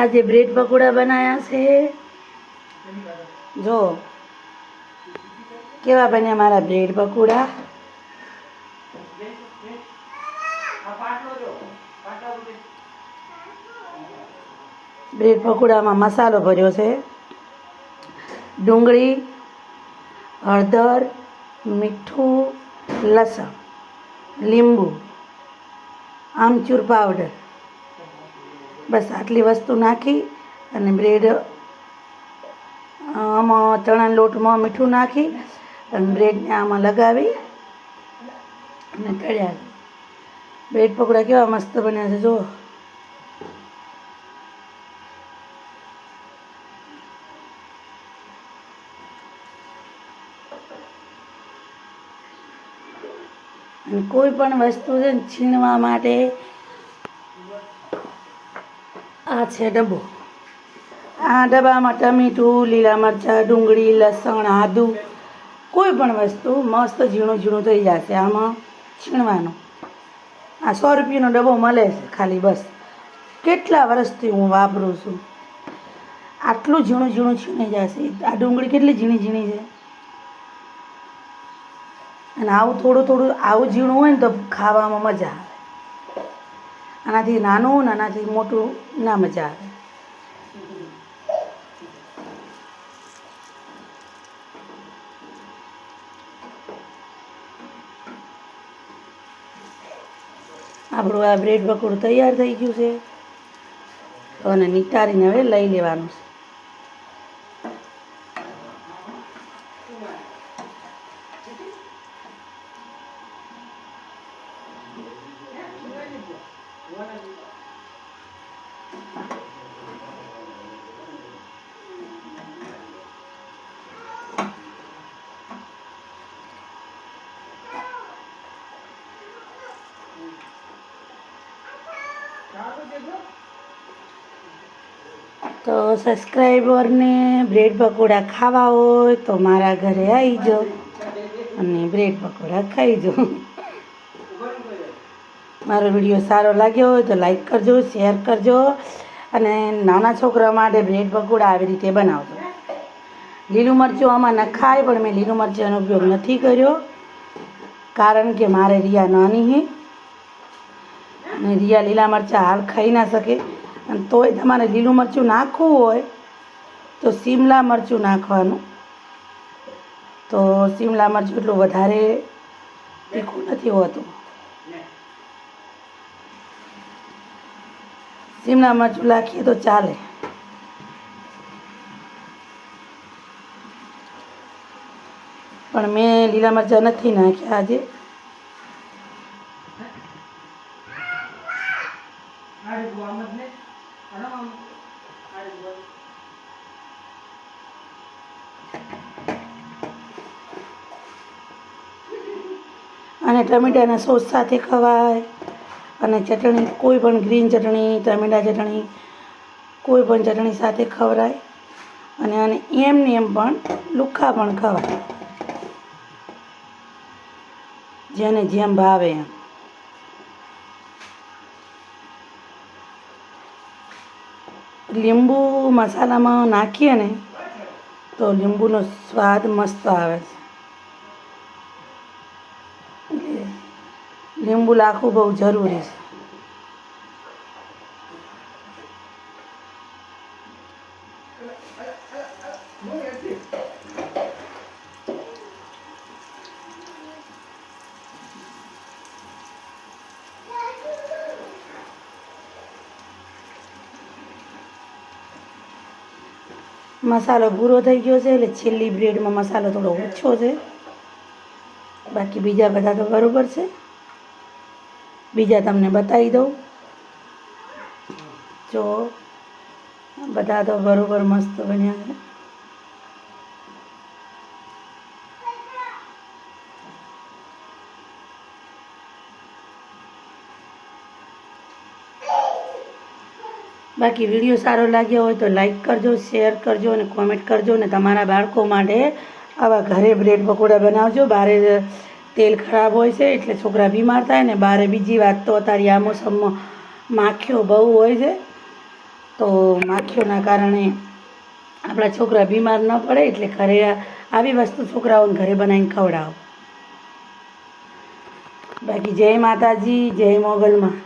આજે બ્રેડ પકોડા બનાવ્યા છે. જો. કેવા બન્યા મારા બ્રેડ પકોડા? બ્રેડ પકોડામાં મસાલો ભર્યો છે. ડુંગળી, હળદર, મીઠું, લસણ, લીંબુ, આમચૂર પાવડર. બસ આટલી વસ્તુ નાખી અને બ્રેડ, આમાં ચણાના લોટમાં મીઠું નાખી અને બ્રેડને આમાં લગાવી અને તળ્યા. બ્રેડ પકોડા કેવા મસ્ત બન્યા છે, જુઓ. કોઈ પણ વસ્તુ છે ને છીણવા માટે છે ડબ્બો? આ ડબ્બામાં ટમેટું, લીલા મરચાં, ડુંગળી, લસણ, આદુ, કોઈ પણ વસ્તુ મસ્ત ઝીણું ઝીણું થઈ જશે આમાં છીણવાનું. આ સો રૂપિયાનો ડબ્બો મળે છે ખાલી બસ. કેટલા વર્ષથી હું વાપરું છું? આટલું ઝીણું ઝીણું છીણી જશે. આ ડુંગળી કેટલી ઝીણી ઝીણી છે? અને આવું થોડું થોડું આવું ઝીણું હોય ને તો ખાવામાં મજા આવે. આનાથી નાનું નાનાથી મોટું, ના મજા આવે. આપણું આ બ્રેડ પકોડું તૈયાર થઈ ગયું છે. અને નિતારીને હવે લઈ લેવાનું છે. તો સબસ્ક્રાઈબરને બ્રેડ પકોડા ખાવા હોય તો મારા ઘરે આવી જાઓ અને બ્રેડ પકોડા ખાઈ જાઓ મારો વીડિયો સારો લાગ્યો હોય તો લાઈક કરજો, શેર કરજો અને નાના છોકરા માટે બ્રેડ પકોડા આવી રીતે બનાવજો. લીલું મરચું આમાં નખાય, પણ મેં લીલું મરચાંનો ઉપયોગ નથી કર્યો કારણ કે મારે રિયા નાની હે અને રિયા લીલા મરચાં હાલ ખાઈ ના શકે. અને તોય તમારે લીલું મરચું નાખવું હોય તો શિમલા મરચું નાખવાનું. તો શિમલા મરચું એટલું વધારે તીખું નથી હોતું. શિમલા મરચું નાખીએ તો ચાલે. પણ મેં લીલા મરચાં નથી નાખ્યા આજે અને ટમેટાના સોસ સાથે ખવાય. અને ચટણી, કોઈ પણ ગ્રીન ચટણી ટામેટા ચટણી, કોઈ પણ ચટણી સાથે ખવરાય અને આને એમને એમ પણ લુખ્ખા પણ ખવાય. જેને જેમ ભાવે એમ. લીંબુ મસાલામાં નાખીએ ને, તો લીંબુનો સ્વાદ મસ્ત આવે છે. લીંબુ નાખવું બહુ જરૂરી છે. મસાલો પૂરો થઈ ગયો છે એટલે છેલ્લી બ્રેડમાં મસાલો થોડો ઓછો છે. બાકી બીજા બધા તો બરાબર છે. બીજા તમને બતાવી દઉં. જો, બધા તો બરાબર મસ્ત બન્યા છે. બાકી વીડિયો સારો લાગ્યો હોય તો લાઈક કરજો, શેર કરજો અને કોમેન્ટ કરજો અને તમારા બાળકો માટે આવા ઘરે બ્રેડ પકોડા બનાવજો. બારે તેલ ખરાબ હોય છે એટલે છોકરા બીમાર થાય ને બારે બીજી વાત તો અત્યારે આ મોસમમાં માખીઓ બહુ હોય છે. તો માખીઓના કારણે આપણા છોકરા બીમાર ન પડે એટલે ઘરે આવી વસ્તુ છોકરાઓને ઘરે બનાવીને ખવડાવો. બાકી જય માતાજી, જય મોગલમાં.